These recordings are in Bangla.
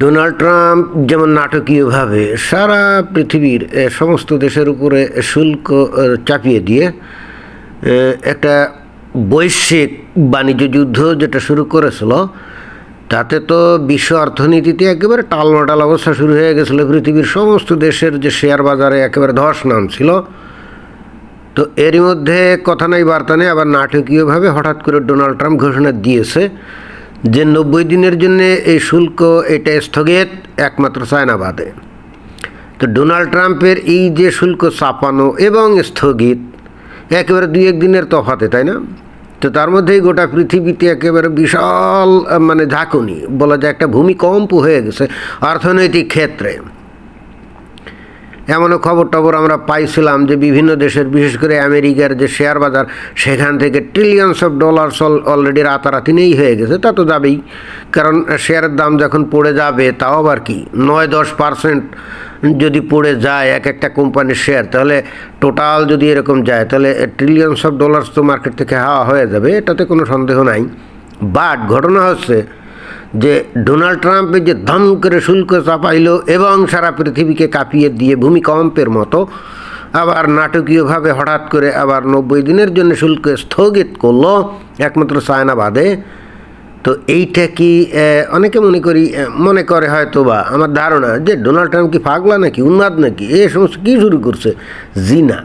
ডোনাল্ড ট্রাম্প যেমন নাটকীয়ভাবে সারা পৃথিবীর সমস্ত দেশের উপরে শুল্ক চাপিয়ে দিয়ে একটা বৈশ্বিক বাণিজ্য যুদ্ধ যেটা শুরু করেছিল, তাতে তো বিশ্ব অর্থনীতিতে একেবারে টালমাটাল অবস্থা শুরু হয়ে গেছিল। পৃথিবীর সমস্ত দেশের যে শেয়ার বাজারে একেবারে ধস নামছিল। তো এরই মধ্যে কথা নাই বার্তা নেই, আবার নাটকীয়ভাবে হঠাৎ করে ডোনাল্ড ট্রাম্প ঘোষণা দিয়েছে যে নব্বই দিনের জন্য এই শুল্ক, এটা স্থগিত, একমাত্র চায়নাবাদে। তো ডোনাল্ড ট্রাম্পের এই যে শুল্ক চাপানো এবং স্থগিত, একেবারে দুই এক দিনের তফাতে, তাই না? তো তার মধ্যেই গোটা পৃথিবীতে একেবারে বিশাল মানে ঝাঁকুনি, বলা যায় একটা ভূমিকম্প হয়ে গেছে অর্থনৈতিক ক্ষেত্রে। এমনও খবর টবর আমরা পাইছিলাম যে বিভিন্ন দেশের, বিশেষ করে আমেরিকার যে শেয়ার বাজার, সেখান থেকে ট্রিলিয়নস অফ ডলার্স অলরেডি রাতারাতি নেই হয়ে গেছে, তা তো যাবেই। কারণ শেয়ারের দাম যখন পড়ে যাবে, তাও আবার কি? নয় দশ পার্সেন্ট যদি পড়ে যায় এক একটা কোম্পানির শেয়ার, তাহলে টোটাল যদি এরকম যায়, তাহলে ট্রিলিয়নস অফ ডলার্স তো মার্কেট থেকে হাওয়া হয়ে যাবে, এটাতে কোনো সন্দেহ নাই। বাট ঘটনা হচ্ছে যে ডোনাল্ড ট্রাম্পের যে ধম করে শুল্ক চাপাইল এবং সারা পৃথিবীকে কাঁপিয়ে দিয়ে ভূমিকম্পের মতো, আবার নাটকীয়ভাবে হঠাৎ করে আবার নব্বই দিনের জন্য শুল্ক স্থগিত করল, একমাত্র চায়না বাদে। তো এইটা কি অনেকে মনে করি মনে করে হয়তো বা আমার ধারণা যে ডোনাল্ড ট্রাম্প কি পাগলা নাকি, উন্মাদ নাকি, এ সমস্ত কী শুরু করছে? জি না।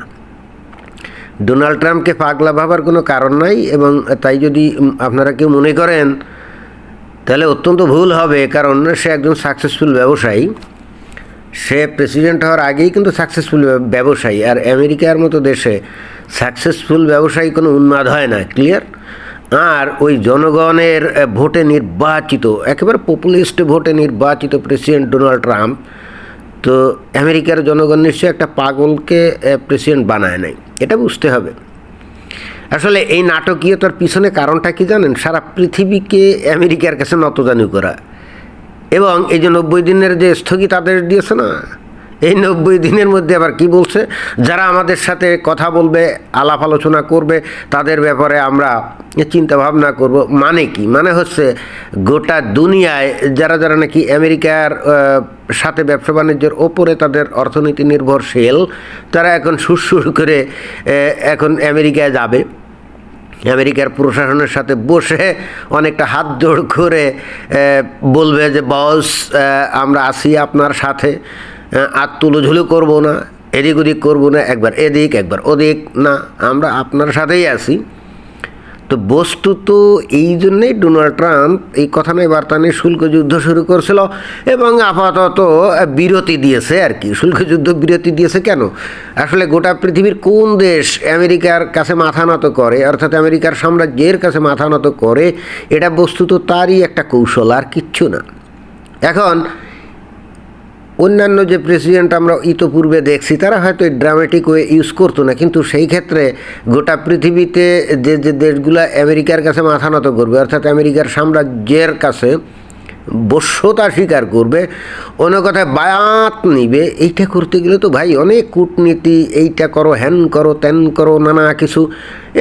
ডোনাল্ড ট্রাম্পকে পাগলা ভাবার কোনো কারণ নাই এবং তাই যদি আপনারা কেউ মনে করেন তাহলে অত্যন্ত ভুল হবে, কারণ সে একজন সাকসেসফুল ব্যবসায়ী। সে প্রেসিডেন্ট হওয়ার আগেই কিন্তু সাকসেসফুল ব্যবসায়ী। আর আমেরিকার মতো দেশে সাকসেসফুল ব্যবসায়ী কোনো উন্মাদ হয় না ক্লিয়ার আর ওই জনগণের ভোটে নির্বাচিত, একেবারে পপুলিস্ট ভোটে নির্বাচিত প্রেসিডেন্ট ডোনাল্ড ট্রাম্প তো আমেরিকার জনগণ নিশ্চয়ই একটা পাগলকে প্রেসিডেন্ট বানায় নাই। এটা বুঝতে হবে। আসলে এই নাটকীয়তার পিছনে কারণটা কি জানেন? সারা পৃথিবীকে আমেরিকার কাছে নতজানু করা। এবং এই যে নব্বই দিনের যে স্থগিতাদেশ দিয়েছে না এই নব্বই দিনের মধ্যে আবার কি বলছে? যারা আমাদের সাথে কথা বলবে, আলাপ আলোচনা করবে, তাদের ব্যাপারে আমরা চিন্তা ভাবনা করব। মানে কি? মানে হচ্ছে গোটা দুনিয়ায় যারা যারা নাকি আমেরিকার সাথে ব্যবসা বাণিজ্যের ওপরে তাদের অর্থনীতি নির্ভরশীল, তারা এখন সুরসুর করে এখন আমেরিকায় যাবে। আমেরিকার প্রশাসনের সাথে বসে অনেকটা হাত জোড় করে বলবে যে, বস আমরা আছি আপনার সাথে। আর তুলোঝুলো করব না, এদিক ওদিক করব না, একবার এদিক, একবার ওদিক, না, আমরা আপনার সাথেই আছি। তো বস্তুত এই জন্যেই ডোনাল্ড ট্রাম্প এই কথা নয় বার্তা নিয়ে শুল্ক যুদ্ধ শুরু করছিল এবং আপাতত বিরতি দিয়েছে আর কি। শুল্ক যুদ্ধ বিরতি দিয়েছে কেন? আসলে গোটা পৃথিবীর কোন দেশ আমেরিকার কাছে মাথা নত করে, অর্থাৎ আমেরিকার সাম্রাজ্যের কাছে মাথা নত করে, এটা বস্তুত তারই একটা কৌশল, আর কিচ্ছু না। এখন অন্যান্য যে প্রেসিডেন্ট আমরা ইতোপূর্বে দেখছি, তারা হয়তো এই ড্রামেটিক ওয়ে ইউজ করতো না, কিন্তু সেই ক্ষেত্রে গোটা পৃথিবীতে যে যে দেশগুলো আমেরিকার কাছে মাথা নত করবে, অর্থাৎ আমেরিকার সাম্রাজ্যের কাছে বশ্যতা স্বীকার করবে, অন্য কথায় বায়াত নিবে, এইটা করতে গেলে তো ভাই অনেক কূটনীতি, এইটা করো হ্যান করো ত্যান করো, নানা কিছু,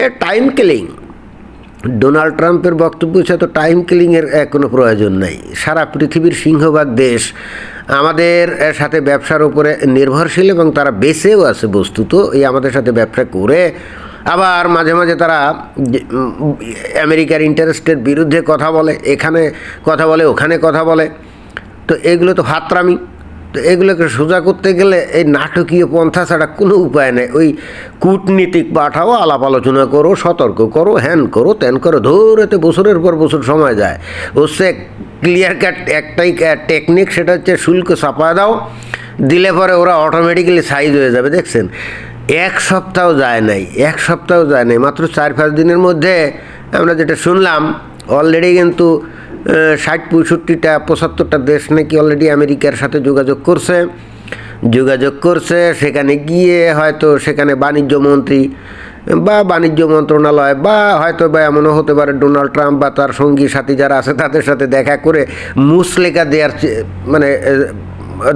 এ টাইম কিলিং ডোনাল্ড ট্রাম্পের বক্তব্য হচ্ছে তো টাইম কিলিংয়ের কোনো প্রয়োজন নাই। সারা পৃথিবীর সিংহভাগ দেশ আমাদের সাথে ব্যবসার উপরে নির্ভরশীল এবং তারা বেঁচেও আছে বস্তুত। এই আমাদের সাথে ব্যবসা করে আবার মাঝে মাঝে তারা আমেরিকার ইন্টারেস্টের বিরুদ্ধে কথা বলে, এখানে কথা বলে, ওখানে কথা বলে। তো এগুলো তো হাতরামি। তো এগুলোকে সোজা করতে গেলে এই নাটকীয় পন্থা ছাড়া কোনো উপায় নেই। ওই কূটনীতিক পাঠাও, আলাপ আলোচনা করো, সতর্ক করো, হ্যান করো, ত্যান করো, ধরেতে বছরের পর বছর সময় যায়। হচ্ছে ক্লিয়ার কাট একটাই টেকনিক সেটা হচ্ছে শুল্ক চাপায় দাও, দিলে পরে ওরা অটোমেটিক্যালি সাইজ হয়ে যাবে, দেখছেন? এক সপ্তাহ যায় নাই, এক সপ্তাহ যায় নাই, মাত্র চার পাঁচ দিনের মধ্যে আমরা যেটা শুনলাম অলরেডি কিন্তু ষাট পঁয়ষট্টিটা, পঁচাত্তরটা দেশ নাকি অলরেডি আমেরিকার সাথে যোগাযোগ করছে। যোগাযোগ করছে, সেখানে গিয়ে হয়তো সেখানে বাণিজ্য মন্ত্রী বা বাণিজ্য মন্ত্রণালয় বা হয়তো বা এমনও হতে পারে ডোনাল্ড ট্রাম্প বা তার সঙ্গী সাথী যারা আছে, তাদের সাথে দেখা করে মুসলেকা দেওয়ার মানে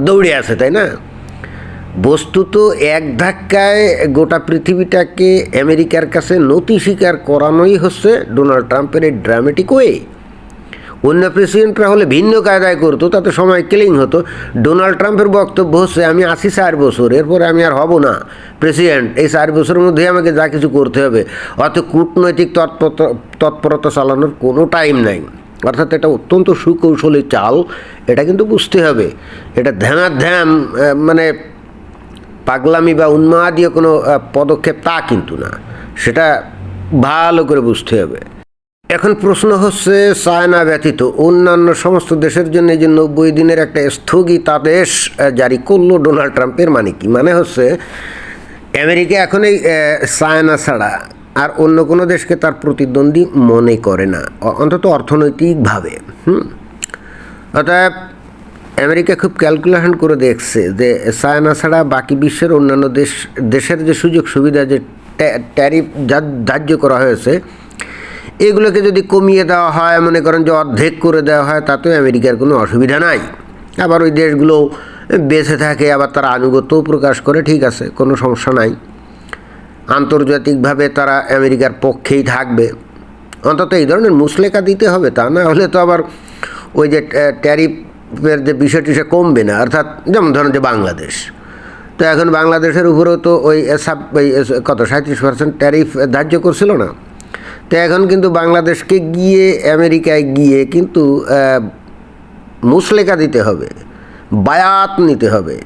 দৌড়ে আছে তাই না? বস্তুত এক ধাক্কায় গোটা পৃথিবীটাকে আমেরিকার কাছে নতি স্বীকার করানোই হচ্ছে ডোনাল্ড ট্রাম্পের এই ড্রামেটিক ওয়ে অন্য প্রেসিডেন্টরা হলে ভিন্ন কায়দায় করতো তাতে সময় কিলিং হতো। ডোনাল্ড ট্রাম্পের বক্তব্য হচ্ছে আমি আছি চার বছর এরপরে আমি আর হব না। প্রেসিডেন্ট এই চার বছরের মধ্যে আমাকে যা কিছু করতে হবে। অত কূটনৈতিক তৎপরতা তৎপরতা চালানোর কোনো টাইম নাই। অর্থাৎ এটা অত্যন্ত সুকৌশলী চাল এটা কিন্তু বুঝতে হবে। এটা ধ্যানাধ্যাম আহ, মানে পাগলামি বা উন্মাদীয় কোনো পদক্ষেপ তা কিন্তু না। সেটা ভালো করে বুঝতে হবে। এখন প্রশ্ন হচ্ছে, চায়না ব্যতীত অন্যান্য সমস্ত দেশের জন্য যে নব্বই দিনের একটা স্থগিতাদেশ জারি করল ডোনাল্ড ট্রাম্পের মানে কি? মানে হচ্ছে, আমেরিকা এখন এই চায়না ছাড়া আর অন্য কোনো দেশকে তার প্রতিদ্বন্দ্বী মনে করে না অন্তত অর্থনৈতিকভাবে, হুম? অর্থাৎ আমেরিকা খুব ক্যালকুলেশন করে দেখছে যে চায়না ছাড়া বাকি বিশ্বের অন্যান্য দেশ, দেশের যে সুযোগ সুবিধা যে ট্যা- ট্যারিফ ধার্য করা হয়েছে এগুলোকে যদি কমিয়ে দেওয়া হয়, মনে করেন যে অর্ধেক করে দেওয়া হয়, তাতেও আমেরিকার কোনো অসুবিধা নাই। আবার ওই দেশগুলো বেঁচে থাকে, আবার তারা আনুগত্যও প্রকাশ করে, ঠিক আছে, কোনো সমস্যা নাই। আন্তর্জাতিকভাবে তারা আমেরিকার পক্ষেই থাকবে। অন্তত এই ধরনের মুসলেকা দিতে হবে, তা না হলে তো আবার ওই যে ট্যারিফের যে বিষয়টি, সে কমবে না। অর্থাৎ যেমন ধরেন যে বাংলাদেশ। তো এখন বাংলাদেশের উপরেও তো ওই সাব, ওই কত সাঁত্রিশ পার্সেন্ট ট্যারিফ ধার্য করছিল না? তো এখন কিন্তু বাংলাদেশকে গিয়ে আমেরিকায় গিয়ে কিন্তু আহ, মুসলেকা দিতে হবে বায়াত নিতে হবে।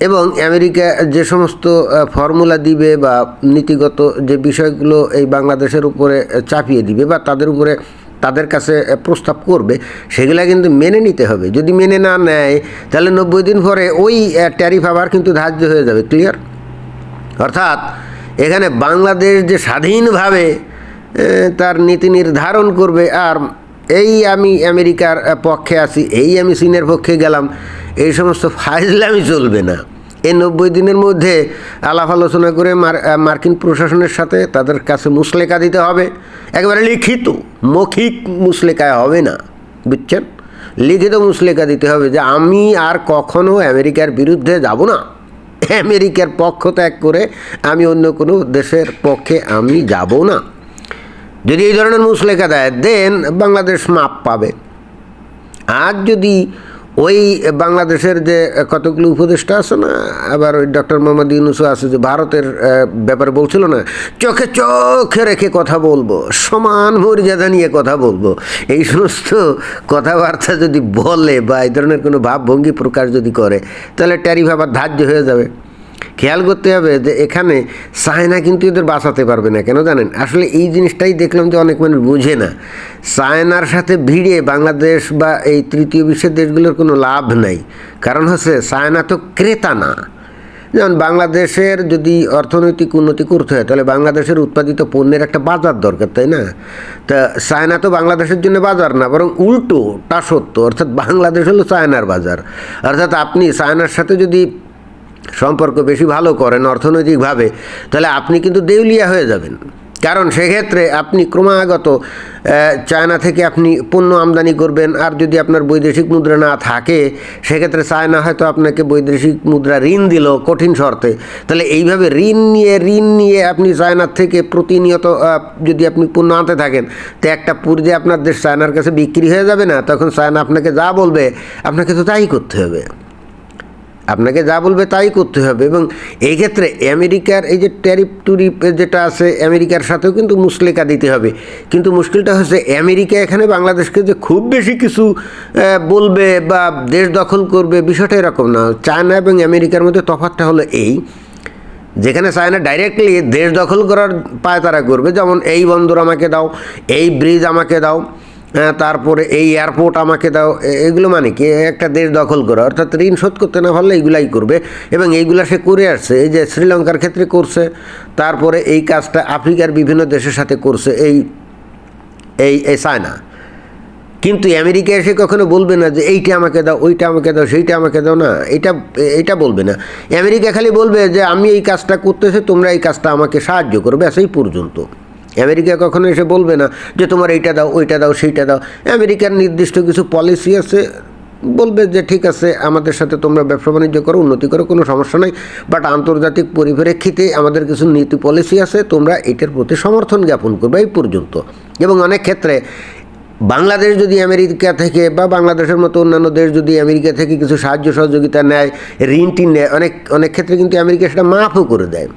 এবং আমেরিকা যে সমস্ত ফর্মুলা দিবে বা নীতিগত যে বিষয়গুলো এই বাংলাদেশের উপরে চাপিয়ে দিবে বা তাদের উপরে তাদের কাছে প্রস্তাব করবে সেগুলা কিন্তু মেনে নিতে হবে। যদি মেনে না নেয় তাহলে নব্বই দিন পরে ওই ট্যারিফ আবার কিন্তু ধার্য হয়ে যাবে। ক্লিয়ার? অর্থাৎ এখানে বাংলাদেশ যে স্বাধীনভাবে তার নীতি নির্ধারণ করবে। আর এই আমি আমেরিকার পক্ষে আছি, এই আমি চীনের পক্ষে গেলাম, এই সমস্ত ফাইজলামি চলবে না। এই নব্বই দিনের মধ্যে আলাপ আলোচনা করে মার- মার্কিন প্রশাসনের সাথে তাদের কাছে মুসলেকা দিতে হবে। একেবারে লিখিত, মৌখিক মুসলেকায় হবে না, বুঝছেন? লিখিত মুসলেকা দিতে হবে যে আমি আর কখনো আমেরিকার বিরুদ্ধে যাব না। আমেরিকার পক্ষ ত্যাগ করে আমি অন্য কোনো দেশের পক্ষে আমি যাব না। যদি এই ধরনের মুসলেখা দেয় দেন বাংলাদেশ মাপ পাবে। আর যদি ওই বাংলাদেশের যে কতগুলো উপদেষ্টা আছে না, আবার ওই ডক্টর মোহাম্মদ ইউনুসও আছে যে ভারতের ব্যাপারে বলছিল না, চোখে চোখে রেখে কথা বলব, সমান মর্যাদা নিয়ে কথা বলব। এই সমস্ত কথাবার্তা যদি বলে বা এই ধরনের কোনো ভাবভঙ্গি প্রকাশ যদি করে, তাহলে ট্যারিফ আবার ধার্য হয়ে যাবে। খেয়াল করতে হবে যে এখানে চায়না কিন্তু এদের বাঁচাতে পারবে না, কেন জানেন? আসলে এই জিনিসটাই দেখলাম যে অনেক মানুষ বুঝে না। চায়নার সাথে ভিড়ে বাংলাদেশ বা এই তৃতীয় বিশ্বের দেশগুলোর কোনো লাভ নাই। কারণ হচ্ছে চায়না তো ক্রেতা না। যেমন বাংলাদেশের যদি অর্থনৈতিক উন্নতি করতে হয়, তাহলে বাংলাদেশের উৎপাদিত পণ্যের একটা বাজার দরকার, তাই না? তা চায়না তো বাংলাদেশের জন্য বাজার না, বরং উল্টো উল্টোটা সত্য। অর্থাৎ বাংলাদেশ হলো চায়নার বাজার। অর্থাৎ আপনি চায়নার সাথে যদি সম্পর্ক বেশি ভালো করেন অর্থনৈতিকভাবে, তাহলে আপনি কিন্তু দেউলিয়া হয়ে যাবেন। কারণ সেক্ষেত্রে আপনি ক্রমাগত চায়না থেকে আপনি পণ্য আমদানি করবেন, আর যদি আপনার বৈদেশিক মুদ্রা না থাকে, সেক্ষেত্রে চায়না হয়তো আপনাকে বৈদেশিক মুদ্রা ঋণ দিল কঠিন শর্তে। তাহলে এইভাবে ঋণ নিয়ে ঋণ নিয়ে আপনি চায়নার থেকে প্রতিনিয়ত যদি আপনি পণ্য আনতে থাকেন, তো একটা পূর্বে আপনার দেশ চায়নার কাছে বিক্রি হয়ে যাবে না, তখন চায়না আপনাকে যা বলবে, আপনাকে তো তাই করতে হবে। আপনাকে যা বলবে তাই করতে হবে এবং এই ক্ষেত্রে আমেরিকার এই যে ট্যারিফ টুরিপ যেটা আছে আমেরিকার সাথেও কিন্তু মুসলেকা দিতে হবে। কিন্তু মুশকিলটা হচ্ছে আমেরিকা এখানে বাংলাদেশকে যে খুব বেশি কিছু বলবে বা দেশ দখল করবে বিষয়টা এরকম না। চায়না এবং আমেরিকার মধ্যে তফাৎটা হলো এই, যেখানে চায়না ডাইরেক্টলি দেশ দখল করার পায় তারা করবে। যেমন এই বন্দর আমাকে দাও, এই ব্রিজ আমাকে দাও। হ্যাঁ, তারপরে এই এয়ারপোর্ট আমাকে দাও এগুলো মানে কি? একটা দেশ দখল করা অর্থাৎ ঋণ শোধ করতে না পারলে এইগুলাই করবে। এবং এইগুলা সে করে আসছে এই যে শ্রীলঙ্কার ক্ষেত্রে করছে তারপরে এই কাজটা আফ্রিকার বিভিন্ন দেশের সাথে করছে এই এই এই চায়না। কিন্তু আমেরিকা এসে কখনো বলবে না যে এইটা আমাকে দাও ওইটা আমাকে দাও সেইটা আমাকে দাও। না এটা এটা বলবে না। আমেরিকা খালি বলবে যে আমি এই কাজটা করতেছি তোমরা এই কাজটা আমাকে সাহায্য করবে। সেই পর্যন্ত। আমেরিকা কখনো এসে বলবে না যে তোমার এইটা দাও, ওইটা দাও, সেইটা দাও। আমেরিকার নির্দিষ্ট কিছু পলিসি আছে, বলবে যে ঠিক আছে, আমাদের সাথে তোমরা ব্যবসা বাণিজ্য করো, উন্নতি করো, কোনো সমস্যা নাই। বাট আন্তর্জাতিক পরিপ্রেক্ষিতে আমাদের কিছু নীতি পলিসি আছে, তোমরা এটার প্রতি সমর্থন জ্ঞাপন করবে এই পর্যন্ত। এবং অনেক ক্ষেত্রে বাংলাদেশ যদি আমেরিকা থেকে বা বাংলাদেশের মতো অন্যান্য দেশ যদি আমেরিকা থেকে কিছু সাহায্য সহযোগিতা নেয় ঋণটি নেয়, অনেক অনেক ক্ষেত্রে কিন্তু আমেরিকা সেটা মাফও করে দেয়।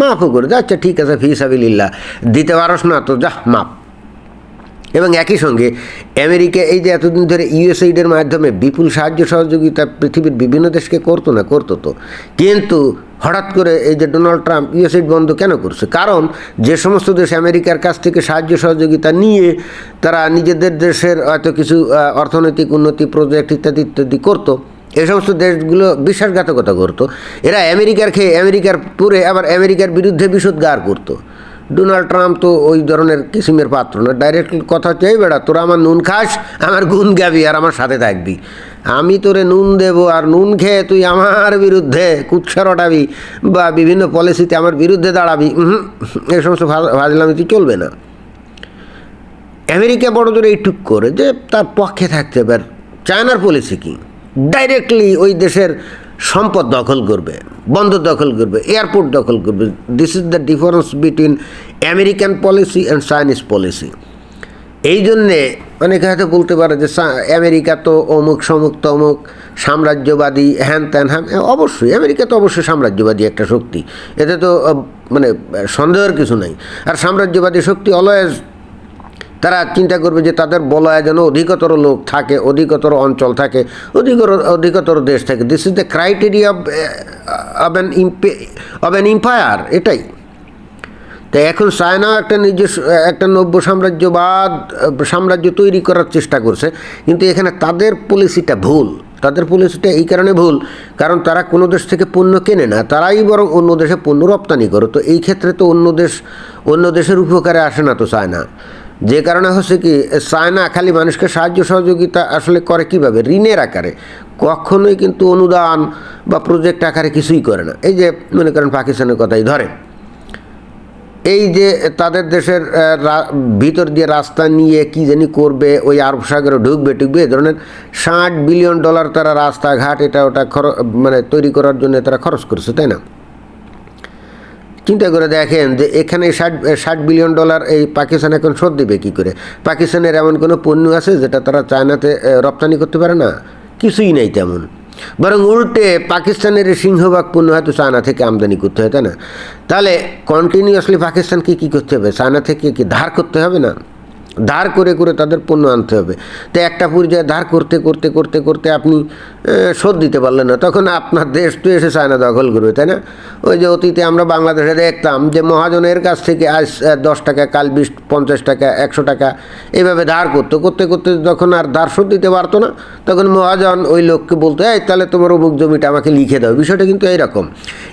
মাফও করে দেয় আচ্ছা ঠিক আছে, ফি সাবিল্লা দিতে পারস না তো যা মাপ এবং একই সঙ্গে আমেরিকা এই যে এতদিন ধরে ইউএসএইডের মাধ্যমে বিপুল সাহায্য সহযোগিতা পৃথিবীর বিভিন্ন দেশকে করতো না, করতো তো। কিন্তু হঠাৎ করে এই যে ডোনাল্ড ট্রাম্প ইউএসএইড বন্ধ কেন করছে? কারণ যে সমস্ত দেশ আমেরিকার কাছ থেকে সাহায্য সহযোগিতা নিয়ে তারা নিজেদের দেশের হয়তো কিছু অর্থনৈতিক উন্নতি প্রজেক্ট ইত্যাদি ইত্যাদি করতো। এই সমস্ত দেশগুলো বিশ্বাসঘাতকতা করতো। এরা আমেরিকার খেয়ে আমেরিকার পুরে আবার আমেরিকার বিরুদ্ধে বিষোদ্গার করতো। ডোনাল্ড ট্রাম্প তো ওই ধরনের কিসিমের পাত্র না। ডাইরেক্ট কথা এই বেড়া তোরা আমার নুন খাস, আমার গুণ গাবি আর আমার সাথে থাকবি। আমি তোরে নুন দেবো আর নুন খেয়ে তুই আমার বিরুদ্ধে কুৎসা রটাবি বা বিভিন্ন পলিসিতে আমার বিরুদ্ধে দাঁড়াবি। এই সমস্ত ভা- ফাজলামিতি চলবে না। আমেরিকা বড় জোরে এইটুক করে যে তার পক্ষে থাকতে পারে চায়নার পলিসি কি? ডাইরেক্টলি ওই দেশের সম্পদ দখল করবে বন্দর দখল করবে এয়ারপোর্ট দখল করবে। This is the difference between American policy and Chinese policy এই জন্যে অনেকে হয়তো বলতে পারে যে আমেরিকা তো অমুক সমুক তমুক সাম্রাজ্যবাদী হ্যান ত্যান হ্যান হ্যাঁ, অবশ্যই আমেরিকা তো অবশ্যই সাম্রাজ্যবাদী একটা শক্তি। এতে তো মানে সন্দেহের কিছু নাই। আর সাম্রাজ্যবাদী শক্তি অলওয়েজ তারা চিন্তা করবে যে তাদের বলয় যেন অধিকতর লোক থাকে, অধিকতর অঞ্চল থাকে অধিকতর অধিকতর দেশ থাকে। This is the criteria of an Impey of an empire এটাই। তো এখন চায়না একটা নিজস্ব, একটা নব্য সাম্রাজ্যবাদ সাম্রাজ্য তৈরি করার চেষ্টা করছে, কিন্তু এখানে তাদের পলিসিটা ভুল। তাদের পলিসিটা এই কারণে ভুল, কারণ তারা কোনো দেশ থেকে পণ্য কেনে না, তারাই বরং অন্য দেশে পণ্য রপ্তানি করে। তো এই ক্ষেত্রে তো অন্য দেশ, অন্য দেশের উপকারে আসে না তো চায়না। যে কারণে হচ্ছে কি, চায়না খালি মানুষকে সাহায্য সহযোগিতা আসলে করে কীভাবে? ঋণের আকারে। কখনোই কিন্তু অনুদান বা প্রজেক্ট আকারে কিছুই করে না। এই যে মনে করেন পাকিস্তানের কথাই ধরে এই যে তাদের দেশের ভিতর দিয়ে রাস্তা নিয়ে কি জানি করবে, ওই আরব সাগরে ঢুকবে টুকবে এ ধরনের ষাট বিলিয়ন ডলার তারা রাস্তাঘাট, এটা ওটা খরচ মানে তৈরি করার জন্য তারা খরচ করছে, তাই না? চিন্তা করে দেখেন যে এখানে ষাট ষাট বিলিয়ন ডলার এই পাকিস্তান এখন শোধ দেবে কী করে? পাকিস্তানের এমন কোনো পণ্য আছে যেটা তারা চায়নাতে রপ্তানি করতে পারে না? কিছুই নেই তেমন। বরং উল্টে পাকিস্তানের সিংহভাগ পণ্য হয়তো চায়না থেকে আমদানি করতে হয়, তাই না? তাহলে কন্টিনিউয়াসলি পাকিস্তানকে কী করতে হবে? চায়না থেকে কি ধার করতে হবে না? ধার করে করে তাদের পণ্য আনতে হবে। তো একটা পর্যায়ে ধার করতে করতে করতে করতে আপনি শোধ দিতে পারলেন না। তখন আপনার দেশ তো এসে চায়না দখল করবে, তাই না? ওই যে অতীতে আমরা বাংলাদেশে দেখতাম যে মহাজনের কাছ থেকে আজ দশ টাকা, কাল বিশ, পঞ্চাশ টাকা, একশো টাকা এইভাবে ধার করতো। করতে করতে যখন আর ধার শোধ দিতে পারতো না, তখন মহাজন ওই লোককে বলতো, এই, তাহলে তোমার অমুক জমিটা আমাকে লিখে দাও। বিষয়টা কিন্তু এইরকম।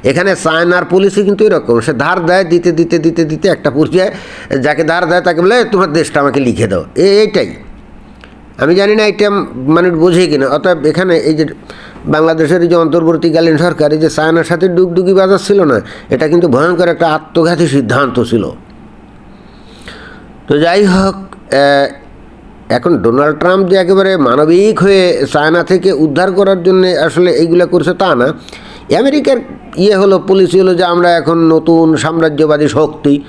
এখানে চায়নার পলিসি কিন্তু এরকম। সে ধার দেয় দিতে দিতে দিতে দিতে একটা পর্যায়ে, যাকে ধার দেয় তাকে বলে তোমার দেশটা আমাকে লিখে দাও। এ- এইটাই আমি জানি না এটা মানুষ বোঝে কিনা। অতএব এখানে এই যে বাংলাদেশের যে অন্তর্বর্তীকালীন সরকার, এই যে চায়নার সাথে ডুগডুগি বাজার ছিল না, এটা কিন্তু ভয়ঙ্কর একটা আত্মঘাতী সিদ্ধান্ত ছিল। তো যাই হোক এখন ডোনাল্ড ট্রাম্প যে একেবারে মানবিক হয়ে চায়না থেকে উদ্ধার করার জন্য আসলে এইগুলা করছে তা না। আমেরিকার ইয়ে হলো পলিসি হলো যে আমরা এখন নতুন সাম্রাজ্যবাদী শক্তি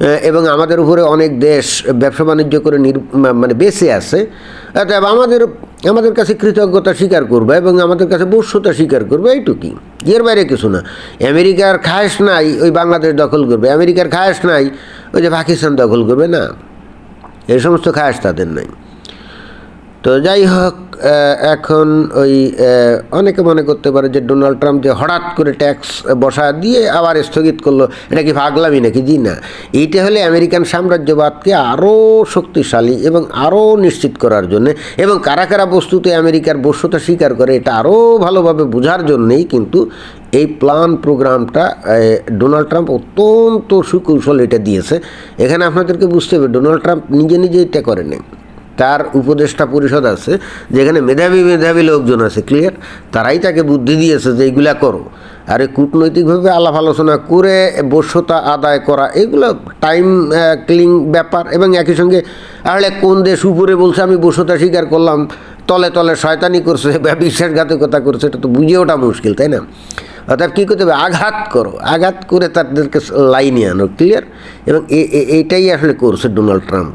এবং আমাদের উপরে অনেক দেশ ব্যবসা বাণিজ্য করে নির মানে বেঁচে আছে। অতএব আমাদের আমাদের কাছে কৃতজ্ঞতা স্বীকার করবে এবং আমাদের কাছে বস্যতা স্বীকার করবে, এইটুকুই। এর বাইরে কিছু না। আমেরিকার খায়েশ নাই, ওই বাংলাদেশ দখল করবে। আমেরিকার খায়েশ নাই, ওই যে পাকিস্তান দখল করবে না। এই সমস্ত খায়াস তাদের নাই। তো যাই হোক এখন ওই অনেকে মনে করতে পারে যে ডোনাল্ড ট্রাম্প যে হঠাৎ করে ট্যাক্স বসা দিয়ে আবার স্থগিত করল, এটা কি পাগলামি নাকি? জি না। এইটা হলে আমেরিকান সাম্রাজ্যবাদকে আরও শক্তিশালী এবং আরও নিশ্চিত করার জন্য এবং কারা কারা বস্তুতে আমেরিকার বস্যতা স্বীকার করে এটা আরও ভালোভাবে বোঝার জন্যেই কিন্তু এই প্ল্যান প্রোগ্রামটা ডোনাল্ড ট্রাম্প অত্যন্ত সুকৌশল এটা দিয়েছে। এখানে আপনাদেরকে বুঝতে হবে, ডোনাল্ড ট্রাম্প নিজে নিজে এটা করেনি। তার উপদেষ্টা পরিষদ আছে, যেখানে মেধাবী মেধাবী লোকজন আছে ক্লিয়ার তারাই তাকে বুদ্ধি দিয়েছে যে এইগুলা করো। আর কূটনৈতিকভাবে আলাপ আলোচনা করে বশ্যতা আদায় করা, এগুলো টাইম ক্লিং ব্যাপার এবং একই সঙ্গে আসলে কোন দেশ উপরে বলছে, আমি বশ্যতা স্বীকার করলাম, তলে তলে শয়তানি করছে, বা বিশ্বাসঘাতকতা করছে, এটা তো বুঝে ওঠা মুশকিল, তাই না? অর্থাৎ কী করতে হবে? আঘাত করো। আঘাত করে তাদেরকে লাইনে আনো ক্লিয়ার এবং এ- এ- এইটাই আসলে করছে ডোনাল্ড ট্রাম্প।